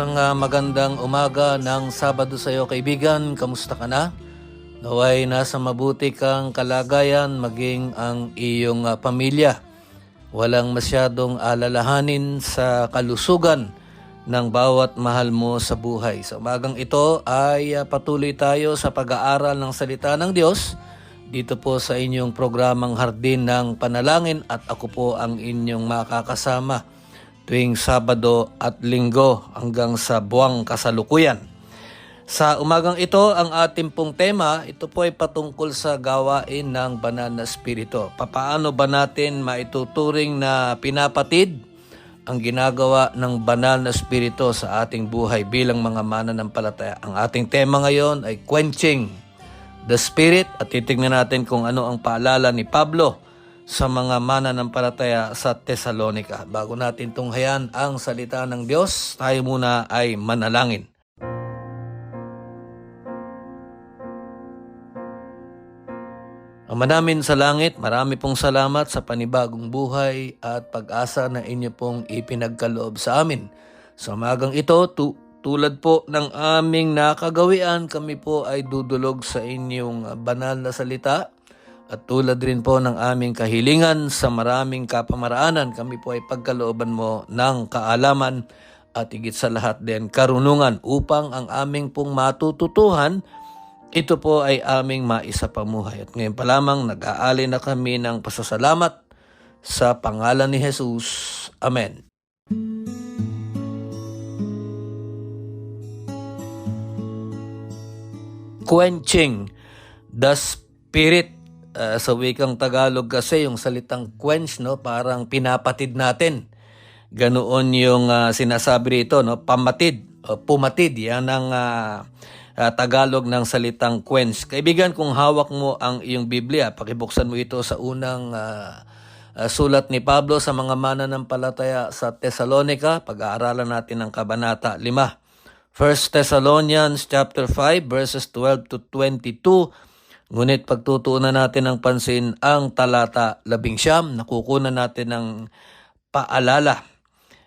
Isang ah, magandang umaga ng Sabado sa iyo kaibigan. Kamusta ka na? Naway nasa mabuti kang kalagayan maging ang iyong ah, pamilya. Walang masyadong alalahanin sa kalusugan ng bawat mahal mo sa buhay. Sa umagang ito ay ah, patuloy tayo sa pag-aaral ng salita ng Diyos dito po sa inyong programang Hardin ng Panalangin at ako po ang inyong makakasama tuwing Sabado at Linggo hanggang sa buwang kasalukuyan. Sa umagang ito, ang ating pong tema, ito po ay patungkol sa gawain ng banal na spirito. Papaano ba natin maituturing na pinapatid ang ginagawa ng banal na spirito sa ating buhay bilang mga mananampalataya? Ang ating tema ngayon ay quenching the spirit at titignan natin kung ano ang paalala ni Pablo sa mga mananampalataya sa Thessalonica. Bago natin tunghayan ang salita ng Diyos, tayo muna ay manalangin. Ama namin sa langit, marami pong salamat sa panibagong buhay at pag-asa na inyo pong ipinagkaloob sa amin. Sa umagang ito, tu- tulad po ng aming nakagawian, kami po ay dudulog sa inyong banal na salita. At tulad rin po ng aming kahilingan sa maraming kapamaraanan, kami po ay pagkalooban mo ng kaalaman at higit sa lahat din karunungan upang ang aming pong matututuhan ito po ay aming maisapamuhay. At ngayon pa lamang nag-aali na kami ng pasasalamat sa pangalan ni Jesus. Amen. Quenching the spirit uh, sa wikang Tagalog kasi yung salitang quench no parang pinapatid natin. Ganoon yung uh, sinasabi rito no pamatid o pumatid yan ang uh, uh, Tagalog ng salitang quench. Kaibigan, kung hawak mo ang iyong Biblia, pakibuksan mo ito sa unang uh, uh, sulat ni Pablo sa mga mananampalataya sa Thessalonica. Pag-aaralan natin ang Kabanata 5. 1 Thessalonians chapter 5 verses 12 to 22. Ngunit pagtutuunan natin ng pansin ang talata 11, nakukunan natin ng paalala.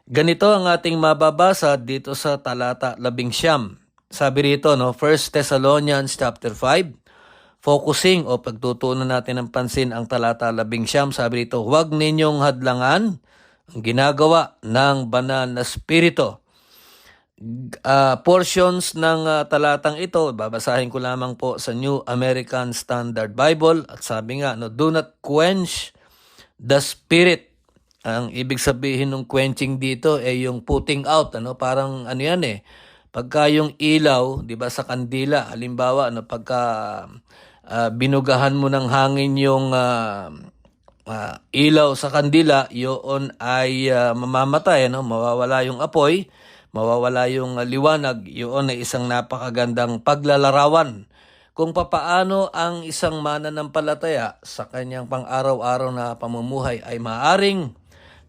Ganito ang ating mababasa dito sa talata 11. Sabi rito, no, 1 Thessalonians chapter 5, focusing o pagtutuunan natin ng pansin ang talata 11, sabi rito, huwag ninyong hadlangan ang ginagawa ng banal na spirito. Uh, portions ng uh, talatang ito, babasahin ko lamang po sa New American Standard Bible. At sabi nga, no, do not quench the spirit. Ang ibig sabihin ng quenching dito ay yung putting out, ano, parang ano yan eh, pagka yung ilaw, 'di ba sa kandila, halimbawa ano pagka uh, binugahan mo ng hangin yung uh, uh, ilaw sa kandila, yun ay uh, mamamatay ano, mawawala yung apoy, mawawala yung uh, liwanag, yun ay isang napakagandang paglalarawan kung papaano ang isang mananampalataya sa kanyang pang-araw-araw na pamumuhay ay maaring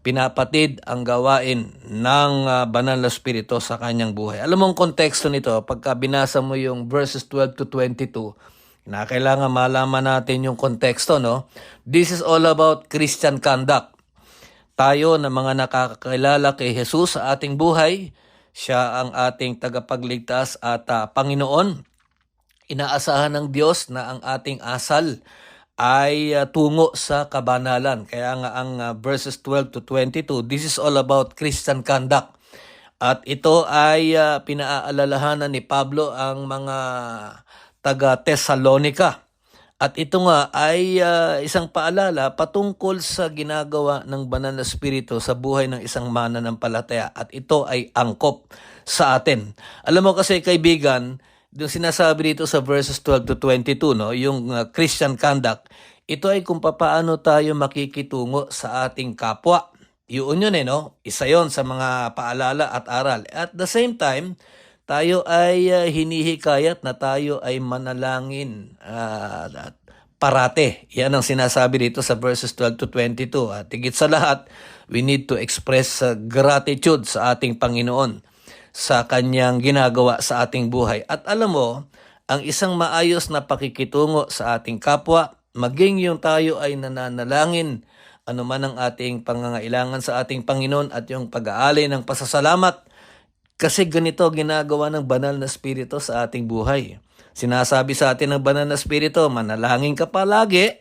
pinapatid ang gawain ng uh, banal na spirito sa kanyang buhay. Alam mo ang konteksto nito, pagka binasa mo yung verses 12 to 22, na kailangan malaman natin yung konteksto, no? This is all about Christian conduct. Tayo na mga nakakakilala kay Jesus sa ating buhay, siya ang ating tagapagligtas at uh, Panginoon. Inaasahan ng Diyos na ang ating asal ay uh, tungo sa kabanalan. Kaya nga ang uh, verses 12 to 22, this is all about Christian conduct. At ito ay uh, pinaaalalahanan ni Pablo ang mga taga Thessalonica At ito nga ay ah, isang paalala patungkol sa ginagawa ng banal na spirito sa buhay ng isang mananampalataya at ito ay angkop sa atin. Alam mo kasi kaibigan, yung sinasabi dito sa verses 12 to 22, no, yung ah, Christian conduct, ito ay kung papaano tayo makikitungo sa ating kapwa. Yun yun eh, no? Isa yon sa mga paalala at aral. At the same time, tayo ay uh, hinihikayat na tayo ay manalangin ah, at parate. Yan ang sinasabi dito sa verses 12 to 22. At higit sa lahat, we need to express uh, gratitude sa ating Panginoon sa kanyang ginagawa sa ating buhay. At alam mo, ang isang maayos na pakikitungo sa ating kapwa, maging yung tayo ay nananalangin, ano man ang ating pangangailangan sa ating Panginoon at yung pag-aalay ng pasasalamat, kasi ganito ginagawa ng banal na spirito sa ating buhay. Sinasabi sa atin ng banal na spirito, manalangin ka palagi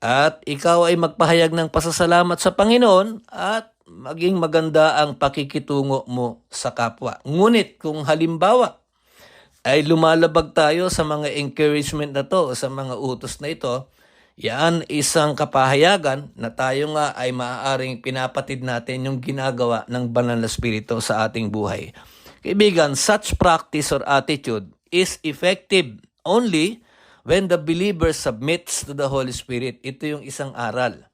at ikaw ay magpahayag ng pasasalamat sa Panginoon at maging maganda ang pakikitungo mo sa kapwa. Ngunit kung halimbawa ay lumalabag tayo sa mga encouragement na to, sa mga utos na ito, yan isang kapahayagan na tayo nga ay maaaring pinapatid natin yung ginagawa ng banal na spirito sa ating buhay. Kaibigan, such practice or attitude is effective only when the believer submits to the Holy Spirit. Ito yung isang aral.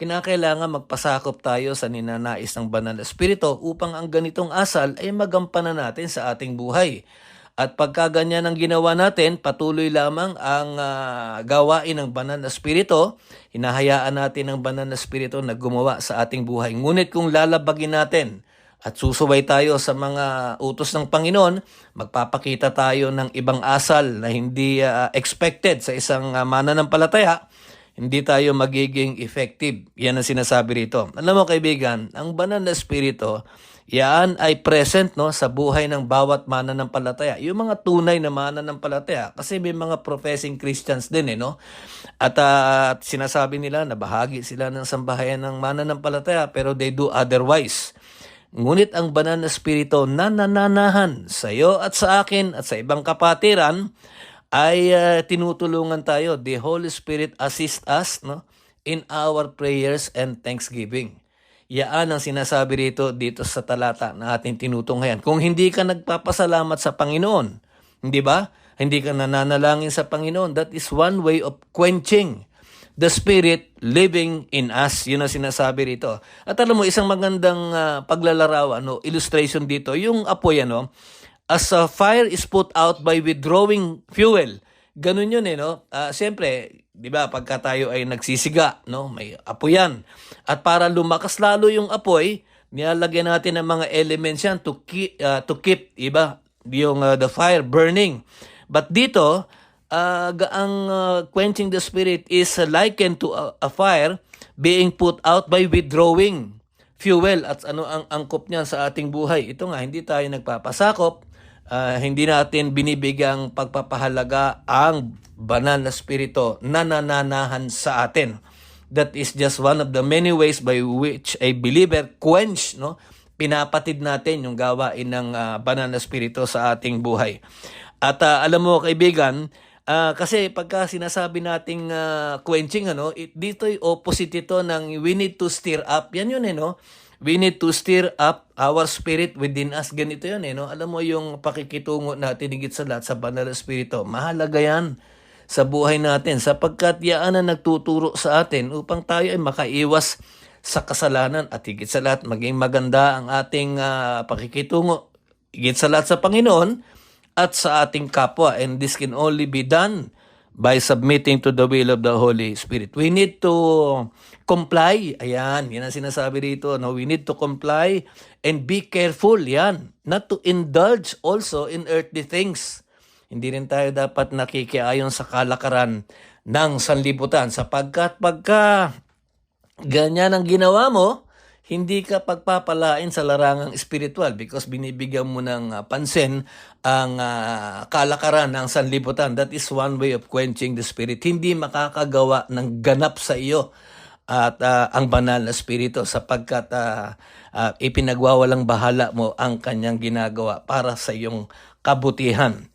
Kinakailangan magpasakop tayo sa ninanais ng banal na spirito upang ang ganitong asal ay magampanan natin sa ating buhay. At pagka ganyan ang ginawa natin, patuloy lamang ang ah, gawain ng banal na spirito, hinahayaan natin ang banal na spirito na gumawa sa ating buhay. Ngunit kung lalabagin natin at susubay tayo sa mga utos ng Panginoon, magpapakita tayo ng ibang asal na hindi ah, expected sa isang uh, mananampalataya, hindi tayo magiging effective. Yan ang sinasabi rito. Alam mo kaibigan, ang banal na spirito, yan ay present no sa buhay ng bawat mananampalataya. Yung mga tunay na mananampalataya kasi may mga professing Christians din eh no. At at sinasabi nila na bahagi sila ng sambahayan ng mananampalataya pero they do otherwise. Ngunit ang banal na spirito na nananahan sa iyo at sa akin at sa ibang kapatiran ay ah, tinutulungan tayo. The Holy Spirit assist us no in our prayers and thanksgiving. Yaan ang sinasabi rito dito sa talata na ating tinutunghayan. Kung hindi ka nagpapasalamat sa Panginoon, hindi ba? Hindi ka nananalangin sa Panginoon. That is one way of quenching the Spirit living in us. Yun ang sinasabi rito. At alam mo, isang magandang ah, paglalarawan, no, illustration dito, yung apoy, ano, as a fire is put out by withdrawing fuel. Ganun yun eh, no? Ah, Siyempre, di ba, pagka tayo ay nagsisiga, no, may apoy yan. At para lumakas lalo yung apoy, nilalagyan natin ng mga elements yan to keep, to keep iba, yung ah, the fire burning. But dito, ah, ga- ang ah, quenching the spirit is uh, likened to a, a fire being put out by withdrawing fuel at ano ang angkop niya sa ating buhay. Ito nga, hindi tayo nagpapasakop, ah, hindi natin binibigyang pagpapahalaga ang banal na spirito na nananahan sa atin. That is just one of the many ways by which a believer quench, no? Pinapatid natin yung gawain ng ah, banal na spirito sa ating buhay. At ah, alam mo kaibigan, ah, kasi pagka sinasabi nating ah, quenching ano, it, dito ay opposite ito ng we need to stir up. Yan yun eh no. We need to stir up our spirit within us. Ganito yun eh no. Alam mo yung pakikitungo natin higit sa lahat sa banal na spirito. Mahalaga yan sa buhay natin sapagkat yan ang nagtuturo sa atin upang tayo ay makaiwas sa kasalanan at higit sa lahat maging maganda ang ating ah, pakikitungo higit sa lahat sa Panginoon at sa ating kapwa and this can only be done by submitting to the will of the Holy Spirit. We need to comply. Ayan, yan ang sinasabi dito. No? We need to comply and be careful. Yan. Not to indulge also in earthly things. Hindi rin tayo dapat nakikiayon sa kalakaran ng sanlibutan sapagkat pagka ganyan ang ginawa mo, hindi ka pagpapalain sa larangang espiritual because binibigyan mo ng ah, pansin ang ah, kalakaran ng sanlibutan. That is one way of quenching the spirit. Hindi makakagawa ng ganap sa iyo at ah, ang banal na espiritu sapagkat ah, ah, ipinagwawalang bahala mo ang kanyang ginagawa para sa iyong kabutihan.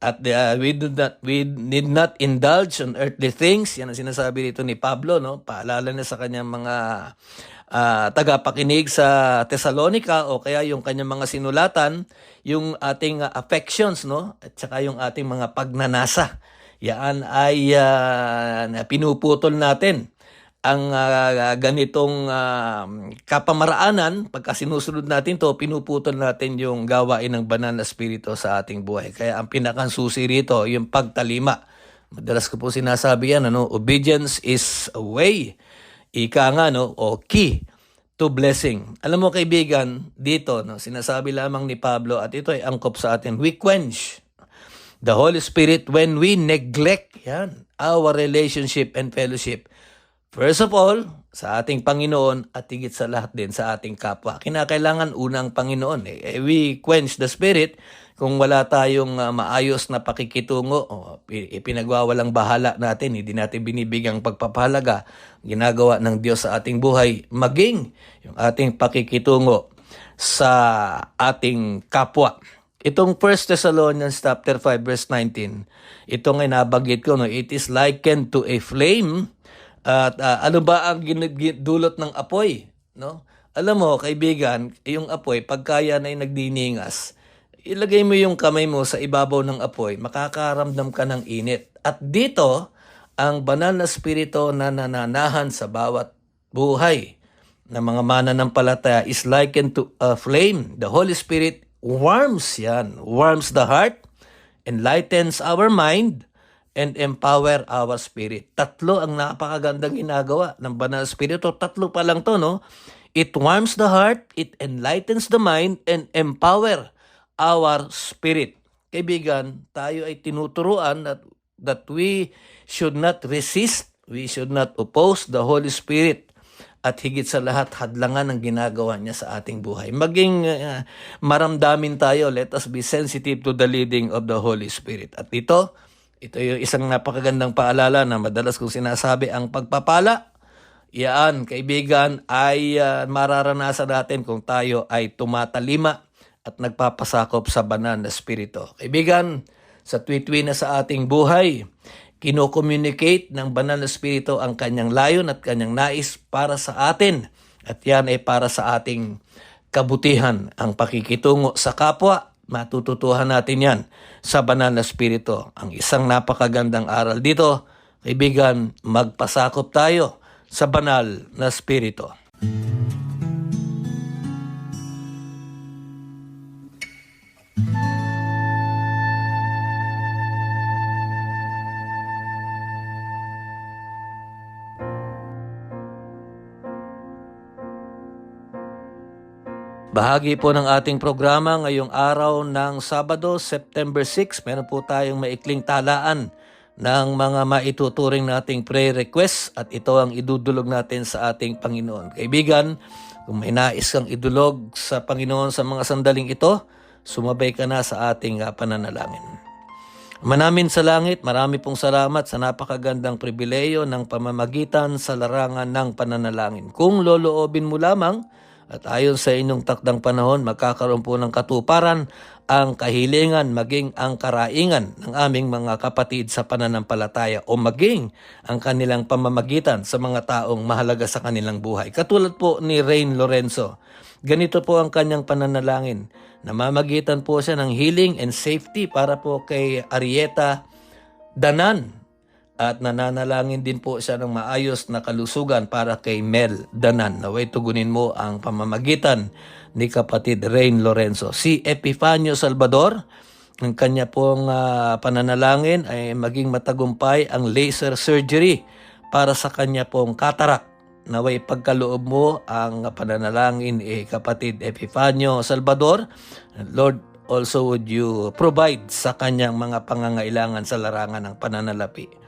At uh, we do not we need not indulge on earthly things. Yan ang sinasabi dito ni Pablo, no? Paalala na sa kanyang mga ah, tagapakinig sa Thessalonica o kaya yung kanyang mga sinulatan, yung ating ah, affections, no? At saka yung ating mga pagnanasa. Yan ay na pinuputol natin ang ah, ganitong ah, kapamaraanan, pagka sinusunod natin to, pinuputol natin yung gawain ng banal na spirito sa ating buhay. Kaya ang pinakansusi rito, yung pagtalima. Madalas ko po sinasabi yan, ano, obedience is a way. Ika nga, no, o key to blessing. Alam mo kaibigan, dito, no, sinasabi lamang ni Pablo, at ito ay angkop sa atin, we quench the Holy Spirit when we neglect yan, our relationship and fellowship. First of all, sa ating Panginoon at higit sa lahat din sa ating kapwa. Kinakailangan unang Panginoon. Eh, Eh, we quench the Spirit kung wala tayong ah, maayos na pakikitungo, o pi- ipinagwawalang bahala natin, hindi natin binibigyang pagpapahalaga, ginagawa ng Diyos sa ating buhay, maging yung ating pakikitungo sa ating kapwa. Itong 1 Thessalonians chapter 5 verse 19, ito nga nabanggit ko, no, it is likened to a flame at ah, ano ba ang dulot ng apoy? No? Alam mo, kaibigan, yung apoy, pagka yan ay nagdiningas, ilagay mo yung kamay mo sa ibabaw ng apoy, makakaramdam ka ng init. At dito, ang banal na spirito na nananahan sa bawat buhay ng mga mananampalataya is likened to a flame. The Holy Spirit warms yan, warms the heart, enlightens our mind, and empower our spirit. Tatlo ang napakagandang ginagawa ng banal na spirito. Tatlo pa lang to, no? It warms the heart, it enlightens the mind, and empower our spirit. Kaibigan, tayo ay tinuturuan that, that we should not resist, we should not oppose the Holy Spirit at higit sa lahat hadlangan ang ginagawa niya sa ating buhay. Maging uh, maramdamin tayo, let us be sensitive to the leading of the Holy Spirit. At ito, ito yung isang napakagandang paalala na madalas kong sinasabi, ang pagpapala, Yan, kaibigan, ay ah, mararanasan natin kung tayo ay tumatalima at nagpapasakop sa banal na spirito. Kaibigan, sa tuwi na sa ating buhay, kino-communicate ng banal na spirito ang kanyang layon at kanyang nais para sa atin. At yan ay para sa ating kabutihan, ang pakikitungo sa kapwa. Matututuhan natin yan sa banal na spirito. Ang isang napakagandang aral dito, kaibigan, magpasakop tayo sa banal na spirito. Bahagi po ng ating programa ngayong araw ng Sabado, September 6. Meron po tayong maikling talaan ng mga maituturing nating prayer requests at ito ang idudulog natin sa ating Panginoon. Kaibigan, kung may nais kang idulog sa Panginoon sa mga sandaling ito, sumabay ka na sa ating ah, pananalangin. Manamin sa langit, marami pong salamat sa napakagandang pribileyo ng pamamagitan sa larangan ng pananalangin. Kung loloobin mo lamang at ayon sa inyong takdang panahon, magkakaroon po ng katuparan ang kahilingan maging ang karaingan ng aming mga kapatid sa pananampalataya o maging ang kanilang pamamagitan sa mga taong mahalaga sa kanilang buhay. Katulad po ni Rain Lorenzo, ganito po ang kanyang pananalangin. Namamagitan po siya ng healing and safety para po kay Arieta Danan at nananalangin din po siya ng maayos na kalusugan para kay Mel Danan. Naway tugunin mo ang pamamagitan ni kapatid Rain Lorenzo. Si Epifanio Salvador, ang kanya pong ah, pananalangin ay maging matagumpay ang laser surgery para sa kanya pong katarak. Naway pagkaloob mo ang pananalangin eh, kapatid Epifanio Salvador. Lord, also would you provide sa kanyang mga pangangailangan sa larangan ng pananalapi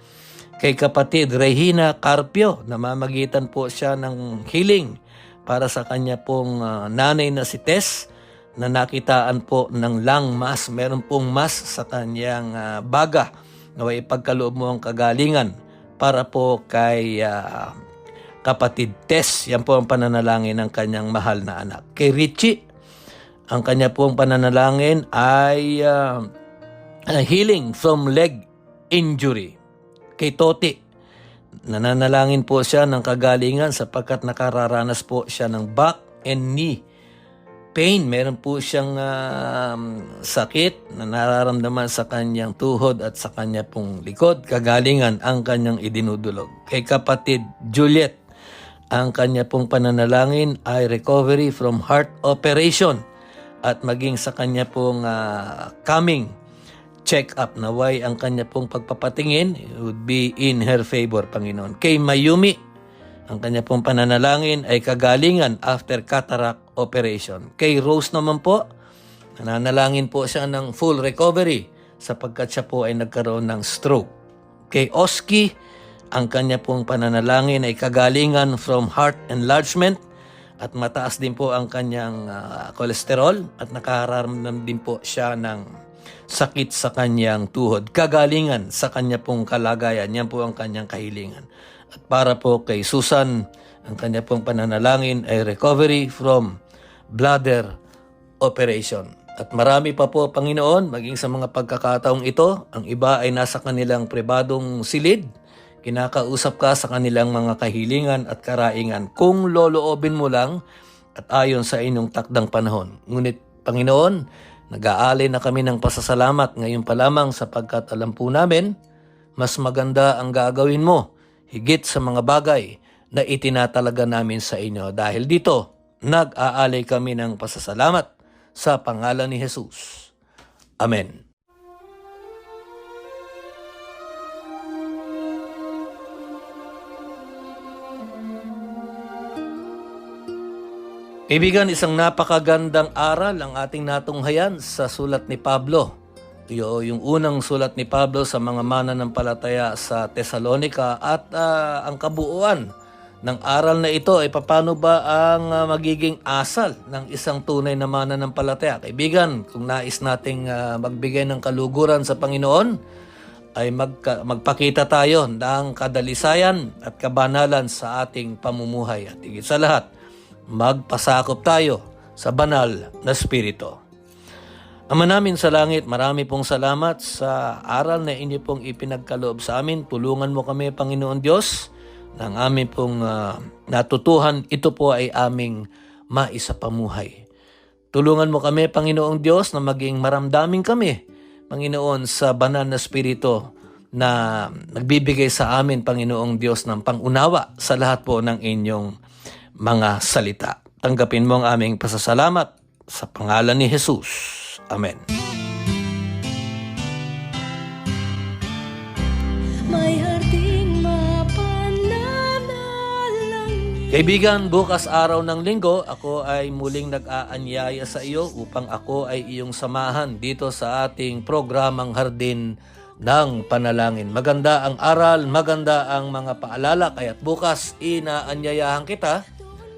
kay kapatid Regina Carpio. Namamagitan po siya ng healing para sa kanya pong ah, nanay na si Tess na nakitaan po ng lung mass. Meron pong mass sa kanyang ah, baga. Naway pagkaloob mo ang kagalingan para po kay ah, kapatid Tess. Yan po ang pananalangin ng kanyang mahal na anak. Kay Richie, ang kanya pong pananalangin ay uh, healing from leg injury. Kay Toti, nananalangin po siya ng kagalingan sapagkat nakararanas po siya ng back and knee pain. Meron po siyang um, sakit na nararamdaman sa kanyang tuhod at sa kanya pong likod. Kagalingan ang kanyang idinudulog. Kay kapatid Juliet, ang kanya pong pananalangin ay recovery from heart operation at maging sa kanya pong ah, coming check-up na why ang kanya pong pagpapatingin would be in her favor, Panginoon. Kay Mayumi, ang kanya pong pananalangin ay kagalingan after cataract operation. Kay Rose naman po, nananalangin po siya ng full recovery sapagkat siya po ay nagkaroon ng stroke. Kay Oski, ang kanya pong pananalangin ay kagalingan from heart enlargement at mataas din po ang kanyang ah, kolesterol at nakararamdam din po siya ng sakit sa kanyang tuhod. Kagalingan sa kanya pong kalagayan. Yan po ang kanyang kahilingan. At para po kay Susan, ang kanya pong pananalangin ay recovery from bladder operation. At marami pa po, Panginoon, maging sa mga pagkakataong ito, ang iba ay nasa kanilang pribadong silid, kinakausap ka sa kanilang mga kahilingan at karaingan kung loloobin mo lang at ayon sa inyong takdang panahon. Ngunit, Panginoon, nag-aalay na kami ng pasasalamat ngayon pa lamang sapagkat alam po namin, mas maganda ang gagawin mo higit sa mga bagay na itinatalaga namin sa inyo. Dahil dito, nag-aalay kami ng pasasalamat sa pangalan ni Jesus. Amen. Kaibigan, isang napakagandang aral ang ating natunghayan sa sulat ni Pablo. Yo, yung unang sulat ni Pablo sa mga mananampalataya sa Tesalonika at ah, ang kabuuan ng aral na ito ay paano ba ang ah, magiging asal ng isang tunay na mananampalataya. Kaibigan, kung nais nating ah, magbigay ng kaluguran sa Panginoon, ay magka- magpakita tayo ng kadalisayan at kabanalan sa ating pamumuhay. At higit sa lahat, magpasakop tayo sa banal na Espiritu. Ama namin sa langit, marami pong salamat sa aral na inyo pong ipinagkaloob sa amin. Tulungan mo kami, Panginoon Diyos, ng aming pong ah, natutuhan. Ito po ay aming maisapamuhay. Tulungan mo kami, Panginoong Diyos, na maging maramdamin kami, Panginoon, sa banal na Espiritu na nagbibigay sa amin, Panginoong Diyos, ng pangunawa sa lahat po ng inyong mga salita. Tanggapin mo ang aming pasasalamat sa pangalan ni Jesus. Amen. May Kaibigan, bukas araw ng linggo, ako ay muling nag-aanyaya sa iyo upang ako ay iyong samahan dito sa ating programang Hardin ng Panalangin. Maganda ang aral, maganda ang mga paalala, kaya't bukas inaanyayahan kita.